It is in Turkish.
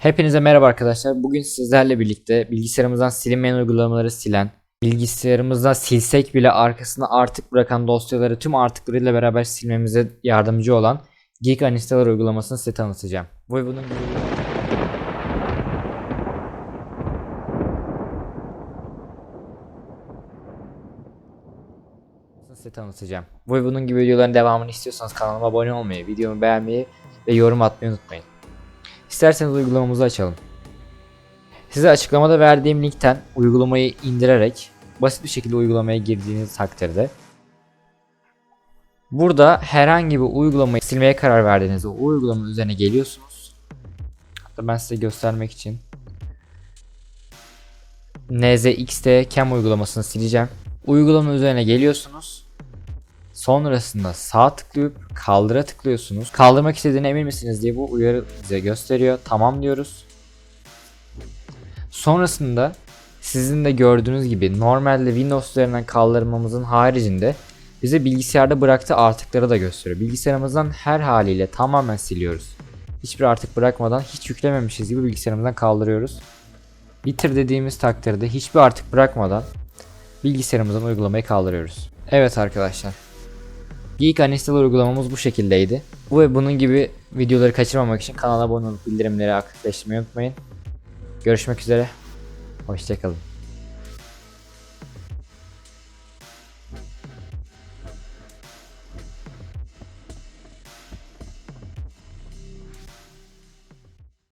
Hepinize merhaba arkadaşlar. Bugün sizlerle birlikte bilgisayarımızdan silinmeyen uygulamaları silen, bilgisayarımızda silsek bile arkasında artık bırakan dosyaları tüm artıklarıyla beraber silmemize yardımcı olan Geek Uninstaller uygulamasını size tanıtacağım. Bu bunun size tanıtacağım. Bu bunun gibi videoların devamını istiyorsanız kanalıma abone olmayı, videomu beğenmeyi ve yorum atmayı unutmayın. İsterseniz uygulamamızı açalım. Size açıklamada verdiğim linkten uygulamayı indirerek basit bir şekilde uygulamaya girdiğiniz takdirde burada herhangi bir uygulamayı silmeye karar verdiğinizde o uygulamanın üzerine geliyorsunuz. Hatta ben size göstermek için NZXT Cam uygulamasını sileceğim. Uygulama üzerine geliyorsunuz. Sonrasında sağ tıklayıp kaldıra tıklıyorsunuz. Kaldırmak istediğine emin misiniz diye bu uyarı bize gösteriyor. Tamam diyoruz. Sonrasında sizin de gördüğünüz gibi normalde Windows üzerinden kaldırmamızın haricinde bize bilgisayarda bıraktığı artıkları da gösteriyor. Bilgisayarımızdan her haliyle tamamen siliyoruz. Hiçbir artık bırakmadan hiç yüklememişiz gibi bilgisayarımızdan kaldırıyoruz. Bitir dediğimiz takdirde hiçbir artık bırakmadan bilgisayarımızdan uygulamayı kaldırıyoruz. Evet arkadaşlar. Geek Uninstaller uygulamamız bu şekildeydi. Bu ve bunun gibi videoları kaçırmamak için kanala abone olup bildirimleri aktifleştirmeyi unutmayın. Görüşmek üzere. Hoşçakalın.